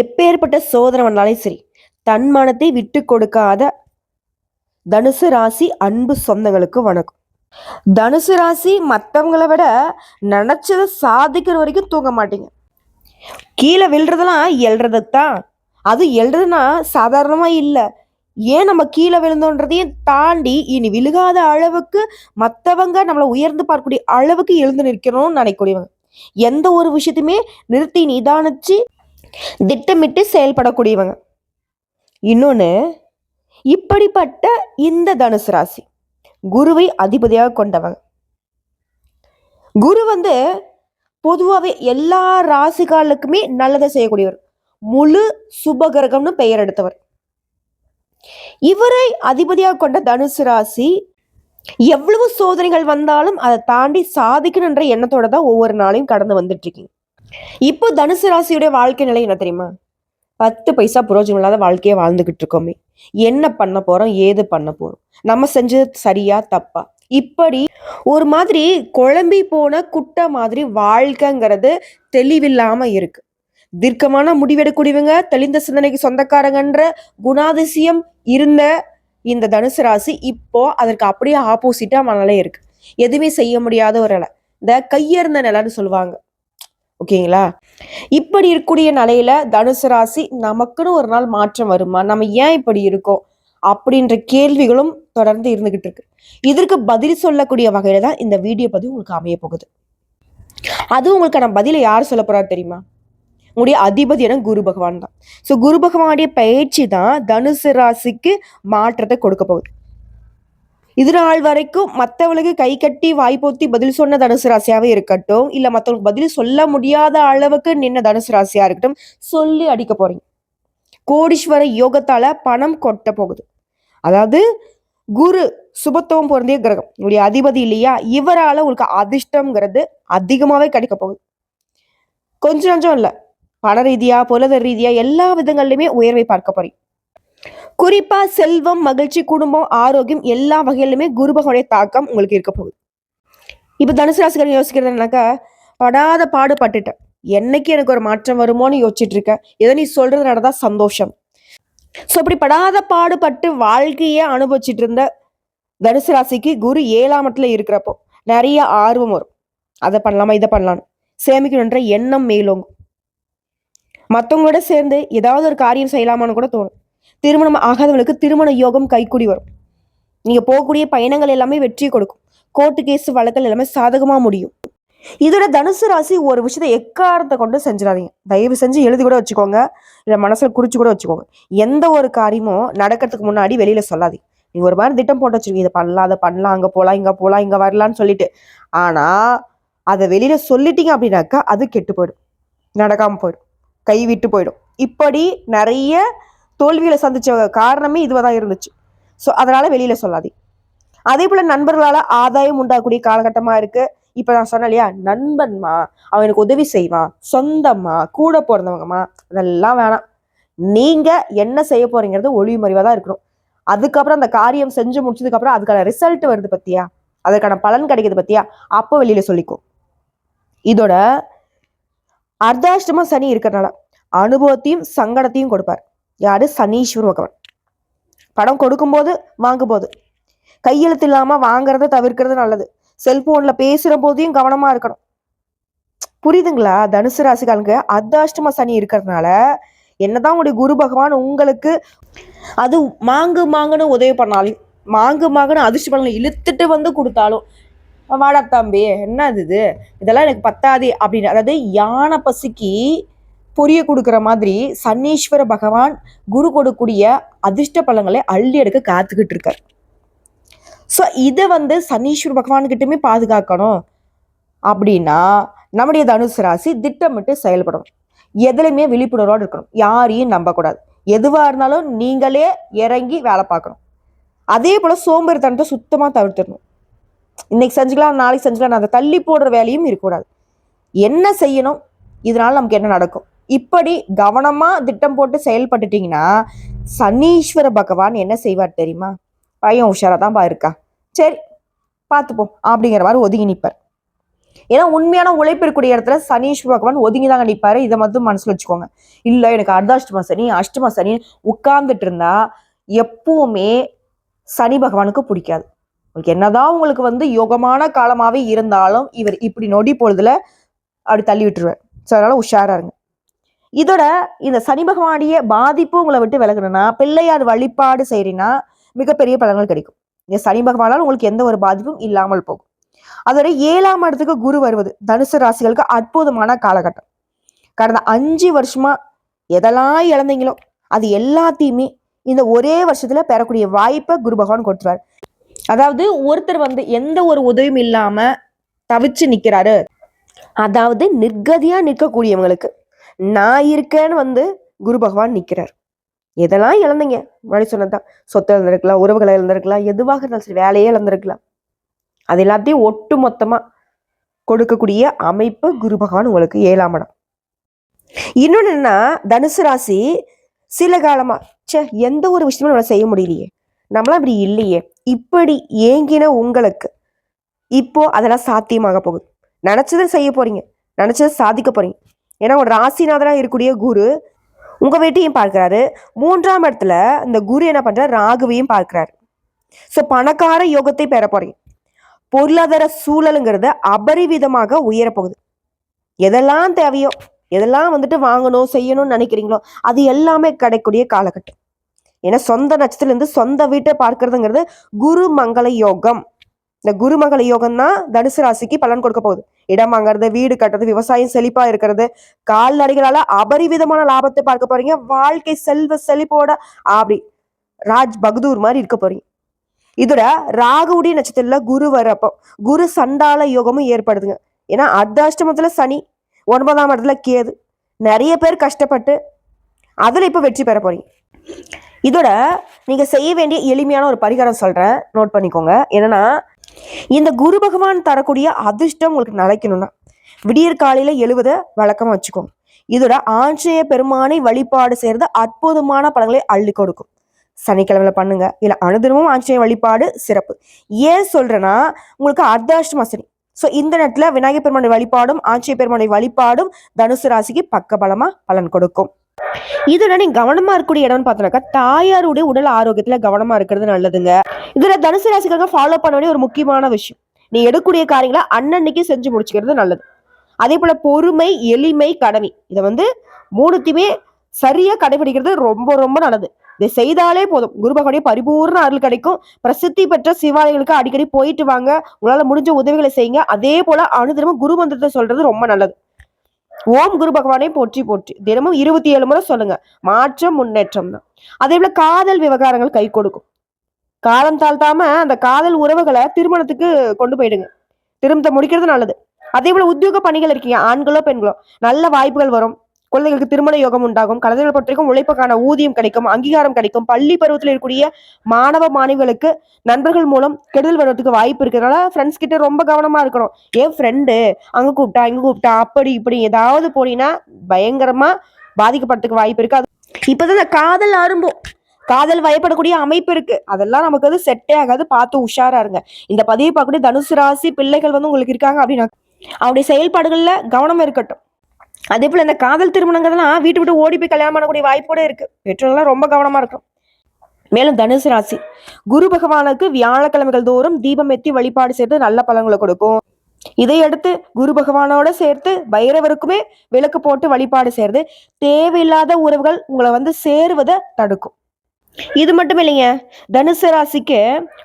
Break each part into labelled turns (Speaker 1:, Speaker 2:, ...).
Speaker 1: எப்பேற்பட்ட சோதனை வந்தாலும் சரி தன்மானத்தை விட்டு கொடுக்காத தனுசு ராசி அன்பு சொந்தங்களுக்கு வணக்கம். தனுசு ராசி மற்றவங்களை விட நினச்சதை சாதிக்கிற வரைக்கும் தூங்க மாட்டீங்க. கீழே விழுறதெல்லாம் எழுறதுக்கு தான் அது எழுறதுன்னா சாதாரணமாக இல்லை. ஏன் நம்ம கீழே விழுந்தோன்றதையும் தாண்டி இனி விழுகாத அளவுக்கு மற்றவங்க நம்மளை உயர்ந்து பார்க்கக்கூடிய அளவுக்கு எழுந்து நிற்கணும்னு நினைக்கக்கூடியவங்க. எந்த ஒரு விஷயத்தையுமே நிறுத்தி நிதானிச்சு திட்டமிட்டு செயல்படக்கூடியவங்க. இன்னொன்று இப்படிப்பட்ட இந்த தனுசு ராசி குருவை அதிபதியாக கொண்டவங்க. குரு வந்து பொதுவாகவே எல்லா ராசிகாலுக்குமே நல்லதை செய்யக்கூடியவர். முழு சுபகிரகம்னு பெயர் எடுத்தவர். இவரை அதிபதியாக கொண்ட தனுசு ராசி எவ்வளவு சோதனைகள் வந்தாலும் அதை தாண்டி சாதிக்கணுன்ற எண்ணத்தோட தான் ஒவ்வொரு நாளையும் கடந்து வந்துட்டு இருக்கீங்க. இப்போ தனுசு ராசியுடைய வாழ்க்கை நிலை என்ன தெரியுமா? பத்து பைசா புரோஜனம் இல்லாத வாழ்க்கையை வாழ்ந்துகிட்டு இருக்கோமே. என்ன பண்ண போறோம்? ஏது பண்ண போறோம்? நம்ம செஞ்சது சரியா தப்பா? இப்படி ஒரு மாதிரி குழம்பி போன குட்டை மாதிரி வாழ்க்கைங்கிறது தெளிவில்லாம இருக்கு. தீர்க்கமான முடிவெடுக்கூடியவங்க தெளிந்த சிந்தனைக்கு சொந்தக்காரங்கன்ற குணாதிசயம் இருந்த இந்த தனுசு ராசி இப்போ அதற்கு அப்படியே ஆப்போசிட்டா மனநிலை இருக்கு. எதுவுமே செய்ய முடியாத ஒரு நிலை. இந்த கையேர்ந்த நிலைன்னு சொல்லுவாங்க. ஓகேங்களா? இப்படி இருக்கக்கூடிய நிலையில தனுசு ராசி நமக்குன்னு ஒரு நாள் மாற்றம் வருமா? நம்ம ஏன் இப்படி இருக்கோம்? அப்படின்ற கேள்விகளும் தொடர்ந்து இருந்துகிட்டு இருக்கு. இதற்கு பதில் சொல்லக்கூடிய வகையில தான் இந்த வீடியோ பதிவு உங்களுக்கு அமைய போகுது. அது உங்களுக்கான பதிலை யார் சொல்ல போறாரு தெரியுமா? உங்களுடைய அதிபதியான குரு பகவான் தான். ஸோ குரு பகவானுடைய பயிற்சி தான் தனுசு ராசிக்கு மாற்றத்தை கொடுக்க போகுது. இது நாள் வரைக்கும் மற்றவங்களுக்கு கை கட்டி வாய்ப்போத்தி பதில் சொன்ன தனுசு ராசியாவே இருக்கட்டும். இல்ல மற்றவங்களுக்கு பதில் சொல்ல முடியாத அளவுக்கு நின்ன தனுசு ராசியா இருக்கட்டும். சொல்லி அடிக்க போறீங்க. கோடீஸ்வர யோகத்தால பணம் கொட்ட போகுது. அதாவது குரு சுபத்துவம் பொருந்திய கிரகம். உங்களுடைய அதிபதி இல்லையா? இவரால உங்களுக்கு அதிர்ஷ்டம்ங்கிறது அதிகமாவே கிடைக்க போகுது. கொஞ்சம் கொஞ்சம் இல்லை. பண ரீதியா பொருளாதார ரீதியா எல்லா விதங்கள்லையுமே உயர்வை பார்க்க போறீங்க. குறிப்பா செல்வம் மகிழ்ச்சி குடும்பம் ஆரோக்கியம் எல்லா வகையிலுமே குரு பகவானுடைய தாக்கம் உங்களுக்கு இருக்க போகுது. இப்ப தனுசு ராசிக்காரன் யோசிக்கிறதுனாக்கா படாத பாடுபட்டுட்டேன். என்னைக்கு எனக்கு ஒரு மாற்றம் வருமோன்னு யோசிச்சுட்டு இருக்கேன் ஏதோ நீ சொல்றது தான் சந்தோஷம். ஸோ அப்படி படாத பாடுபட்டு வாழ்க்கையே அனுபவிச்சுட்டு இருந்த தனுசு ராசிக்கு குரு ஏழாம் இடத்துல இருக்கிறப்போ நிறைய ஆர்வம் வரும். அதை பண்ணலாமா இதை பண்ணலான்னு சேமிக்கணுன்ற எண்ணம் மேலோங்கும். மற்றவங்களோட சேர்ந்து ஏதாவது ஒரு காரியம் செய்யலாமான்னு கூட தோணும். திருமணம் ஆகாதவங்களுக்கு திருமண யோகம் கைக்கூடி வரும். நீங்க போகக்கூடிய பயணங்கள் எல்லாமே வெற்றி கொடுக்கும். கோர்ட்டு கேஸ் வழக்கல் எல்லாமே சாதகமா முடியும். இதோட தனுசு ராசி ஒரு விஷயத்தை எக்காரத்தை கொண்டு செஞ்சிடாதீங்க. தயவு செஞ்சு எழுதி கூட வச்சுக்கோங்க. இல்லை மனசுல குறிச்சு கூட வச்சுக்கோங்க. எந்த ஒரு காரியமும் நடக்கிறதுக்கு முன்னாடி வெளியில சொல்லாதீங்க. நீங்க ஒரு மாதிரி திட்டம் போட்டு வச்சிருக்கீங்க. இதை பண்ணலாம் அதை பண்ணலாம் அங்க போலாம் இங்க போகலாம் இங்க வரலாம்னு சொல்லிட்டு. ஆனா அதை வெளியில சொல்லிட்டீங்க அப்படின்னாக்கா அது கெட்டு போயிடும். நடக்காம போயிடும். கை விட்டு போயிடும். இப்படி நிறைய தோல்வியில் சந்திச்ச காரணமே இதுவாக தான் இருந்துச்சு. ஸோ அதனால வெளியில சொல்லாதே அதே போல நண்பர்களால ஆதாயம் உண்டாகக்கூடிய காலகட்டமா இருக்கு. இப்ப நான் சொன்னேன் இல்லையா? நண்பன்மா அவனுக்கு உதவி செய்வான் சொந்தம்மா கூட பிறந்தவங்கம்மா அதெல்லாம் வேணாம். நீங்க என்ன செய்ய போறீங்கிறது ஒளிவு தான் இருக்கணும். அதுக்கப்புறம் அந்த காரியம் செஞ்சு முடிச்சதுக்கு அப்புறம் அதுக்கான ரிசல்ட் வருது பத்தியா? அதற்கான பலன் கிடைக்குது பத்தியா? அப்போ வெளியில சொல்லிக்கும் இதோட அர்த்தாஷ்டமா சனி இருக்கிறனால அனுபவத்தையும் சங்கடத்தையும் கொடுப்பார். யார்? சனீஸ்வர் பகவான் படம் கொடுக்கும்போது வாங்கும்போது. கையெழுத்து இல்லாமல் வாங்குறத தவிர்க்கிறது நல்லது. செல்போனில் பேசுகிற போதையும் கவனமாக இருக்கணும். புரியுதுங்களா? தனுசு ராசிக்காரங்க அர்த்தாஷ்டம சனி இருக்கிறதுனால என்னதான் உங்களுடைய குரு பகவான் உங்களுக்கு அது மாங்கு மாங்குன்னு உதவி பண்ணாலும் மாங்கு மாங்குன்னு அதிர்ஷ்ட பலனை இழுத்துட்டு வந்து கொடுத்தாலும் வாடா தம்பி என்ன இது? இதெல்லாம் எனக்கு பத்தாது அப்படின்னு. அதாவது யானை பசிக்கு பொரிய கொடுக்குற மாதிரி சன்னீஸ்வர பகவான் குரு கொடுக்கூடிய அதிர்ஷ்ட பலங்களை அள்ளி எடுக்க காத்துக்கிட்டு இருக்கார். ஸோ இதை வந்து சனீஸ்வர பகவான்கிட்டயுமே பாதுகாக்கணும். அப்படின்னா நம்முடைய தனுசு ராசி திட்டமிட்டு செயல்படணும். எதுலையுமே விழிப்புணர்வோடு இருக்கணும். யாரையும் நம்பக்கூடாது. எதுவாக இருந்தாலும் நீங்களே இறங்கி வேலை பார்க்கணும். அதே போல் சோம்பேறித்தனத்தை சுத்தமாக தவிர்த்துடணும். இன்னைக்கு செஞ்சுக்கலாம் நாளைக்கு செஞ்சுக்கலாம் அதை தள்ளி போடுற வேலையும் இருக்கக்கூடாது. என்ன செய்யணும்? இதனால் நமக்கு என்ன நடக்கும்? இப்படி கவனமா திட்டம் போட்டு செயல்பட்டுட்டீங்கன்னா சனீஸ்வர பகவான் என்ன செய்வார் தெரியுமா? பையன் உஷாரா தான் இருக்கா. சரி பார்த்துப்போம் அப்படிங்கிற மாதிரி ஒதுங்கி நிற்பார் ஏன்னா உண்மையான உழைப்பு இருக்கக்கூடிய இடத்துல சனீஸ்வர பகவான் ஒதுங்கி தாங்க நிற்பாரு இதை மட்டும் மனசுல வச்சுக்கோங்க. இல்ல எனக்கு அர்த்தாஷ்டம சனி அஷ்டம சனி உட்கார்ந்துட்டு இருந்தா எப்பவுமே சனி பகவானுக்கு பிடிக்காது. உங்களுக்கு என்னதான் உங்களுக்கு வந்து யோகமான காலமாவே இருந்தாலும் இவர் இப்படி நொடி பொழுதுல அப்படி தள்ளி விட்டுருவார் ஸோ அதனால உஷாரா இருங்க. இதோட இந்த சனி பகவானுடைய பாதிப்பு உங்களை விட்டு விலகணும்னா பிள்ளையார் வழிபாடு செய்கிறீங்கன்னா மிகப்பெரிய பலன்கள் கிடைக்கும். இந்த சனி பகவானால் உங்களுக்கு எந்த ஒரு பாதிப்பும் இல்லாமல் போகும். அதோட ஏழாம் இடத்துக்கு குரு வருவது தனுசு ராசிகளுக்கு அற்புதமான காலகட்டம். கடந்த அஞ்சு வருஷமா எதெல்லாம் இழந்தீங்களோ அது எல்லாத்தையுமே இந்த ஒரே வருஷத்துல பெறக்கூடிய வாய்ப்பை குரு பகவான் கொடுத்துருவார். அதாவது ஒருத்தர் வந்து எந்த ஒரு உதவியும் இல்லாம தவிச்சு நிக்கிறாரு. அதாவது நிர்கதியா நிற்கக்கூடியவங்களுக்கு நான் இருக்கேன்னு வந்து குரு பகவான் நிற்கிறார் எதெல்லாம் இழந்தீங்க? முன்னாடி சொன்னதான் சொத்தை இழந்திருக்கலாம் உறவுகளை இழந்திருக்கலாம் எதுவாக இருந்தாலும் சரி வேலையே இழந்திருக்கலாம். அது எல்லாத்தையும் ஒட்டு மொத்தமா கொடுக்கக்கூடிய அமைப்பு குரு பகவான் உங்களுக்கு ஏழாம் இடம். இன்னொன்று என்னன்னா தனுசு ராசி சில காலமா ச்சே எந்த ஒரு விஷயமும் நம்மளால் செய்ய முடியலையே. நம்மளாம் இப்படி இல்லையே. இப்படி ஏங்கின உங்களுக்கு இப்போ அதெல்லாம் சாத்தியமாக போகுது. நினைச்சதை செய்ய போறீங்க. நினைச்சதை சாதிக்க போறீங்க. ஏன்னா ஒரு ராசிநாதனாக இருக்கக்கூடிய குரு உங்கள் வீட்டையும் பார்க்குறாரு. மூன்றாம் இடத்துல இந்த குரு என்ன பண்ணுறாரு ராகுவையும் பார்க்குறாரு. ஸோ பணக்கார யோகத்தை பெற போறீங்க. பொருளாதார சூழலுங்கிறது அபரிவிதமாக உயரப்போகுது. எதெல்லாம் தேவையோ எதெல்லாம் வந்துட்டு வாங்கணும் செய்யணும்னு நினைக்கிறீங்களோ அது எல்லாமே கிடைக்கக்கூடிய காலகட்டம். ஏன்னா சொந்த நட்சத்திரத்துலேருந்து சொந்த வீட்டை பார்க்கறதுங்கிறது குரு மங்கள யோகம். இந்த குருமகள யோகம் தான் தனுசு ராசிக்கு பலன் கொடுக்க போகுது. இடம் வாங்குறது வீடு கட்டுறது விவசாயம் செழிப்பா இருக்கிறது. கால்நடைகளால அபரிவிதமான லாபத்தை பார்க்க போறீங்க. வாழ்க்கை செல்வ செழிப்போட அப்படி ராஜ் பகதூர் மாதிரி இருக்க போறீங்க. இதோட ராகுடி நட்சத்திரத்துல குரு வரப்போ குரு சண்டால யோகமும் ஏற்படுதுங்க. ஏன்னா அர்த்தாஷ்டமத்துல சனி ஒன்பதாம் இடத்துல கேது. நிறைய பேர் கஷ்டப்பட்டு அதுல இப்ப வெற்றி பெற போறீங்க. இதோட நீங்க செய்ய வேண்டிய எளிமையான ஒரு பரிகாரம் சொல்றேன். நோட் பண்ணிக்கோங்க. என்னன்னா இந்த குரு பகவான் தரக்கூடிய அதிர்ஷ்டம் உங்களுக்கு நிலைக்கணும்னா விடியற் காலையில எழுவத வழக்கமா வச்சுக்கோங்க. இதோட ஆஞ்சநேய பெருமானை வழிபாடு செய்யறது அற்புதமான பலன்களை அள்ளி கொடுக்கும். சனிக்கிழமையில பண்ணுங்க. இல்ல அனுதினமும் ஆஞ்சநேய வழிபாடு சிறப்பு. ஏன் சொல்றேன்னா உங்களுக்கு அர்த்தாஷ்டம சனி. ஸோ இந்த நேரத்துல விநாயகர் பெருமானை வழிபாடும் ஆஞ்சநேய பெருமானை வழிபாடும் தனுசு ராசிக்கு பக்கபலமா பலன் கொடுக்கும். இதுல நீங்க கவனமா இருக்கக்கூடிய இடம்னு பார்த்தோம்னாக்கா தாயாருடைய உடல் ஆரோக்கியத்துல கவனமா இருக்கிறது நல்லதுங்க. இதுல தனுசு ராசிக்காக ஃபாலோ பண்ண வேண்டிய ஒரு முக்கியமான விஷயம். நீ எடுக்கக்கூடிய காரியங்களை அன்னன்னைக்கு செஞ்சு முடிச்சுக்கிறது நல்லது. அதே போல பொறுமை எளிமை கடமை. இதை வந்து மூணுத்தையுமே சரியா கடைபிடிக்கிறது ரொம்ப ரொம்ப நல்லது. இதை செய்தாலே போதும். குரு பகவானுடைய பரிபூர்ண அருள் கிடைக்கும். பிரசித்தி பெற்ற சிவாலயங்களுக்கு அடிக்கடி போயிட்டு வாங்க. உங்களால முடிஞ்ச உதவிகளை செய்யுங்க. அதே போல அனுதினமும் குரு மந்திரத்தை சொல்றது ரொம்ப நல்லது. ஓம் குரு பகவானை போற்றி போற்றி. தினமும் இருபத்தி ஏழு முறை சொல்லுங்க. மாற்றம் முன்னேற்றம் தான். அதே போல காதல் விவகாரங்கள் கை கொடுக்கும். காலம் தாழ்த்தாம அந்த காதல் உறவுகளை திருமணத்துக்கு கொண்டு போயிடுங்க. திருமணத்தை முடிக்கிறது நல்லது. அதே போல உத்தியோக பணிகள் இருக்கீங்க. ஆண்களோ பெண்களோ நல்ல வாய்ப்புகள் வரும். குழந்தைகளுக்கு திருமண யோகம் உண்டாகும். கலைஞர்கள் பொறுத்தவரைக்கும் உழைப்புக்கான ஊதியம் கிடைக்கும் அங்கீகாரம் கிடைக்கும். பள்ளி பருவத்தில் இருக்கக்கூடிய மாணவ மாணவிகளுக்கு நண்பர்கள் மூலம் கெடுதல் வர்றதுக்கு வாய்ப்பு இருக்கிறதுனால ஃப்ரெண்ட்ஸ் கிட்ட ரொம்ப கவனமா இருக்கணும். ஏன் ஃப்ரெண்டு அங்க கூப்பிட்டா இங்க கூப்பிட்டா அப்படி இப்படி ஏதாவது போனீங்கன்னா பயங்கரமா பாதிக்கப்படுறதுக்கு வாய்ப்பு இருக்கு. அது இப்பதான் இந்த காதல் ஆரம்பம். காதல் வயப்படக்கூடிய அமைப்பு இருக்கு. அதெல்லாம் நமக்கு வந்து செட்டே ஆகாது. பார்த்து உஷாரா இருங்க. இந்த பதிவை பார்க்கக்கூடிய தனுசு ராசி பிள்ளைகள் வந்து உங்களுக்கு இருக்காங்க அப்படின்னா அவருடைய செயல்பாடுகள்ல கவனம் இருக்கட்டும். அதே போல இந்த காதல் திருமணங்கள்லாம் வீட்டு விட்டு ஓடி போய் கல்யாணம் பண்ணக்கூடிய வாய்ப்போடு இருக்கு. பெற்றோர்கள்லாம் ரொம்ப கவனமா இருக்கும். மேலும் தனுசு ராசி. குரு பகவானுக்கு வியாழக்கிழமைகள் தோறும் தீபம் எத்தி வழிபாடு செய்து நல்ல பலன்களை கொடுக்கும். இதையடுத்து குரு பகவானோட சேர்த்து பைரவருக்குமே விளக்கு போட்டு வழிபாடு செய்யறது தேவையில்லாத உறவுகள் உங்களை வந்து சேருவதை தடுக்கும். இது மட்டும் இல்லைங்க தனுசு ராசிக்கு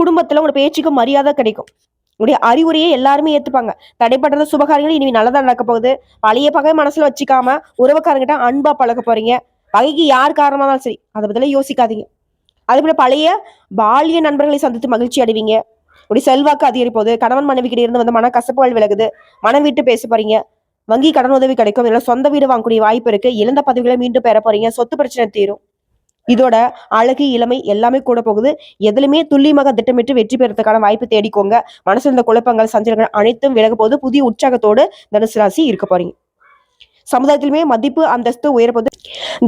Speaker 1: குடும்பத்துல உங்களோட பேச்சுக்கு மரியாதை கிடைக்கும். உடைய அறிவுரையை எல்லாருமே ஏத்துப்பாங்க. தடைப்பட்ட சுபகாரியங்கள் இனிமே நல்லதா நடக்க போகுது. பழைய பகை மனசுல வச்சுக்காம உறவுக்காரங்கிட்ட அன்பா பழக போறீங்க. பகைக்கு யார் காரணமா இருந்தாலும் சரி அதை பத்திலாம் யோசிக்காதீங்க. அதே போல பழைய பாலிய நண்பர்களை சந்தித்து மகிழ்ச்சி அடைவீங்க. உடைய செல்வாக்கு அதிகரிப்போது கணவன் மனைவி கிட்ட இருந்து வந்து மன கசப்புகள் விலகுது. மனம் விட்டு பேச போறீங்க. வங்கி கடன் உதவி கிடைக்கும். இல்ல சொந்த வீடு வாங்கக்கூடிய வாய்ப்பு இருக்கு. இழந்த பதவிகளை மீண்டும் பெற போறீங்க. சொத்து பிரச்சனை தீரும். இதோட அழகு இளமை எல்லாமே கூட போகுது. எதுலையுமே துல்லியமாக திட்டமிட்டு வெற்றி பெறதுக்கான வாய்ப்பு தேடிக்கோங்க. மனசுல இருந்த குழப்பங்கள் சஞ்சலங்கள் அனைத்தும் விலக போது புதிய உற்சாகத்தோடு தனுசு ராசி இருக்க போறீங்க. சமுதாயத்திலுமே மதிப்பு அந்தஸ்து உயரப்போது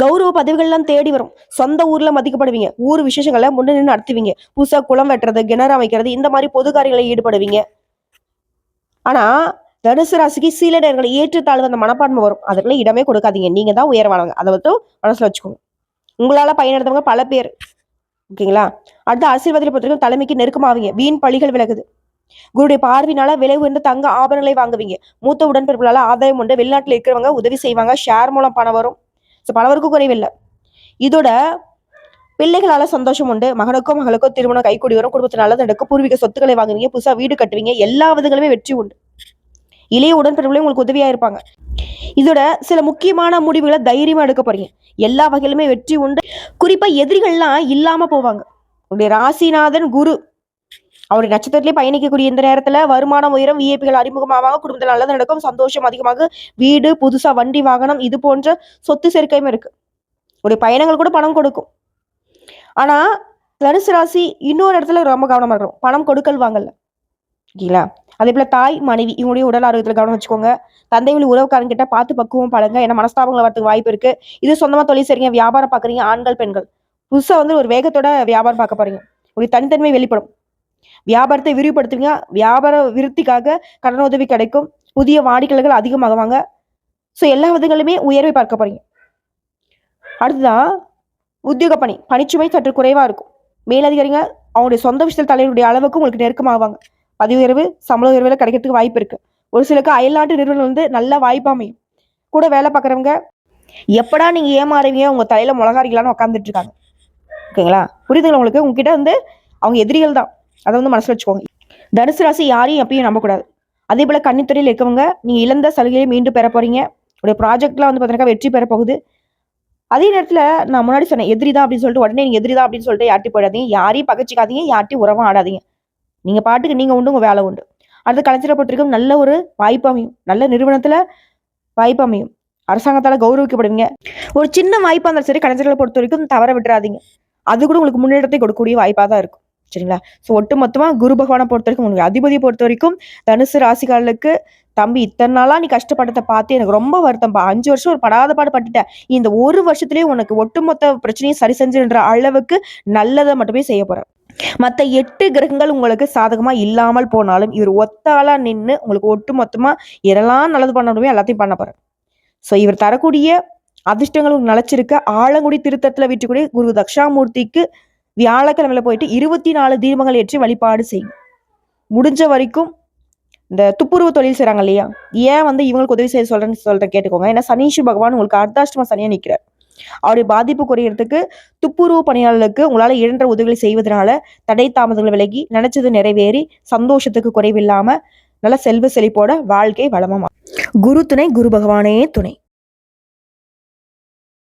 Speaker 1: கௌரவ பதவிகள்லாம் தேடி வரும். சொந்த ஊர்ல மதிக்கப்படுவீங்க. ஊர் விசேஷங்களை முன்ன நின்று நடத்துவீங்க. புதுசா குளம் வெட்டுறது கிணறு அமைக்கிறது இந்த மாதிரி பொது காரியங்களில் ஈடுபடுவீங்க. ஆனா தனுசு ராசிக்கு சில நேரங்கள் ஏற்றுத்தாழ்வு அந்த மனப்பான்மை வரும். அதுக்கெல்லாம் இடமே கொடுக்காதீங்க. நீங்க தான் உயர்வானவங்க. அதை மட்டும் மனசுல வச்சுக்கோங்க. உங்களால பயனடைந்தவங்க பல பேர். ஓகேங்களா? அடுத்து அரசியல்வாதிகளை பொறுத்தவரைக்கும் தலைமைக்கு நெருக்கமாவீங்க. வீண் பழிகள் விலகுது. குருடைய பார்வையினால விலை உயர்ந்த தங்க ஆபரணங்களை வாங்குவீங்க. மூத்த உடன்பிறப்புகளால ஆதாயம் உண்டு. வெளிநாட்டில் இருக்கிறவங்க உதவி செய்வாங்க. ஷேர் மூலம் பணம் வரும். ஸோ பணவருக்கும் குறைவில்லை. இதோட பிள்ளைகளால சந்தோஷம் உண்டு. மகனுக்கோ மகளுக்கோ திருமணம் கைக்கூடி வரும். குடும்பத்தில் நல்லது நடக்கும். பூர்வீக சொத்துக்களை வாங்குவீங்க. புதுசாக வீடு கட்டுவீங்க. எல்லா விதங்களுமே வெற்றி உண்டு. இளைய உடன்பிறப்புகளையும் உங்களுக்கு உதவியா இருப்பாங்க. இதோட சில முக்கியமான முடிவுகளை தைரியமா எடுக்க போறீங்க. எல்லா வகையிலுமே வெற்றி உண்டு. குறிப்பா எதிரிகள்லாம் இல்லாம போவாங்க. உங்களுடைய ராசிநாதன் குரு. அவருடைய நட்சத்திரத்திலே பயணிக்கக்கூடிய இந்த நேரத்துல வருமானம் உயரம் விஐபிகள் அறிமுகமாவாங்க. குடும்பத்தில் நல்லது நடக்கும் சந்தோஷம் அதிகமாக. வீடு புதுசா வண்டி வாகனம் இது போன்ற சொத்து சேர்க்கையும் இருக்கு. உடைய பயணங்கள் கூட பணம் கொடுக்கும். ஆனா தனுசு ராசி இன்னொரு இடத்துல ரொம்ப கவனமா இருக்கும் பணம் கொடுக்கல் வாங்கல ஓகேங்களா அதே போல தாய் மனைவி இவங்களுடைய உடல் ஆரோக்கியத்தில் கவனம் வச்சுக்கோங்க. தந்தை வழி உறவுக்காரங்க கிட்ட பார்த்து பக்குவம் பழங்க ஏன்னா மனஸ்தாபங்கள் வரதுக்கு வாய்ப்பு இருக்கு. இது சொந்தமா தொழில் செய்றீங்க வியாபாரம் பாக்குறீங்க ஆண்கள் பெண்கள். புதுசா வந்து ஒரு வேகத்தோட வியாபாரம் பார்க்க போறீங்க. உங்களுடைய தனித்தன்மை வெளிப்படும். வியாபாரத்தை விரிவுபடுத்துவீங்க. வியாபார விருத்திக்காக கடன் உதவி கிடைக்கும். புதிய வாடிக்கையாளர்கள் அதிகமாகுவாங்க. ஸோ எல்லா விதங்களுமே உயர்வை பார்க்க போறீங்க. அடுத்ததான் உத்தியோக பணி. பணிச்சுமை சற்று குறைவா இருக்கும். மேலதிகாரிங்க அவங்களுடைய சொந்த விஷயத்தில் தலைவருடைய அளவுக்கு உங்களுக்கு நெருக்கமாகுவாங்க பதவி உயர்வு சம்பள உயர்வுல கிடைக்கிறதுக்கு வாய்ப்பு இருக்கு. ஒரு சிலருக்கு அயல்நாட்டு நிறுவனம் வந்து நல்ல வாய்ப்பு அமையும். கூட வேலை பார்க்குறவங்க எப்படா நீங்க ஏமாறுவீங்க உங்க தலையில மிளகாரிக்கலான்னு உட்காந்துட்டு இருக்காங்க. ஓகேங்களா? புரியுதுங்களா உங்களுக்கு? உங்ககிட்ட வந்து அவங்க எதிரிகள் தான். அதை வந்து மனசுல வச்சுக்கோங்க. தனுசு ராசி யாரையும் எப்பயும் நம்பக்கூடாது. அதே போல கன்னித்துறையில் இருக்கவங்க நீங்கள் இழந்த சலுகையை மீண்டும் பெற போறீங்க. உடைய ப்ராஜெக்ட்லாம் வந்து பார்த்தீங்கன்னா வெற்றி பெற போகுது. அதே நேரத்தில் நான் முன்னாடி சொன்னேன் எதிரி தான் அப்படின்னு சொல்லிட்டு உடனே நீங்கள் எதிரி தான் அப்படின்னு சொல்லிட்டு யார்ட்டி போயிடாதீங்க. யாரையும் பகச்சிக்காதீங்க யார்ட்டையும் உறவும் ஆடாதீங்க. நீங்க பாட்டுக்கு நீங்க உண்டு உங்க வேலை உண்டு. அடுத்து கலைஞரப்பட்டிருக்கும் நல்ல ஒரு வாய்ப்பு அமையும். நல்ல நிறுவனத்துல வாய்ப்பு அமையும். அரசாங்கத்தால் கௌரவிக்கப்படுவீங்க. ஒரு சின்ன வாய்ப்பாக இருந்தாலும் சரி கலைஞர்களை பொறுத்த வரைக்கும் தவற விட்டுறாதீங்க. அது கூட உங்களுக்கு முன்னேற்றத்தை கொடுக்கக்கூடிய வாய்ப்பாக தான் இருக்கும். சரிங்களா? ஸோ ஒட்டு மொத்தமாக குரு பகவானை பொறுத்த வரைக்கும் உங்களுக்கு அதிபதியை பொறுத்த வரைக்கும் தனுசு ராசிகாலுக்கு தம்பி இத்தனை நாளாக நீ கஷ்டப்பட்டதை பார்த்து எனக்கு ரொம்ப வருத்தம்பா அஞ்சு வருஷம் ஒரு படாத பாடு பட்டுட்டேன் இந்த ஒரு வருஷத்துலேயே உனக்கு ஒட்டுமொத்த பிரச்சனையும் சரி செஞ்சுன்ற அளவுக்கு நல்லதை மட்டுமே செய்ய போகிறேன் மற்ற எட்டு கிரகங்கள் உங்களுக்கு சாதகமாக இல்லாமல் போனாலும் இவர் ஒத்தாளாக நின்று உங்களுக்கு ஒட்டு மொத்தமாக எதெல்லாம் நல்லது பண்ணணுமே எல்லாத்தையும் பண்ண போகிறார் ஸோ இவர் தரக்கூடிய அதிர்ஷ்டங்கள் உங்களுக்கு நிலைச்சிருக்க. ஆலங்குடி திருத்தத்தில் விட்டுக்கூடிய குரு தக்ஷாமூர்த்திக்கு வியாழக்கிழமையில போயிட்டு இருபத்தி நாலு தீபங்கள் ஏற்றி வழிபாடு செய்யும். முடிஞ்ச வரைக்கும் இந்த துப்புரவு தொழில் செய்கிறாங்க இல்லையா? ஏன் வந்து இவங்களுக்கு உதவி செய்ய சொல்கிறேன்னு சொல்கிறேன் கேட்டுக்கோங்க. ஏன்னா சனீஸ்வர பகவான் உங்களுக்கு அர்த்தாஷ்டம சனியாக நிற்கிறார் அவருடைய பாதிப்பு குறையிறதுக்கு துப்புரவு பணியாளர்களுக்கு உங்களால இழன்ற உதவிகளை செய்வதனால தடை தாமதங்கள் விலகி நினைச்சது நிறைவேறி சந்தோஷத்துக்கு குறைவில்லாம நல்ல செல்வ செழிப்போட வாழ்க்கை வளமா குரு துணை குரு பகவானே துணை.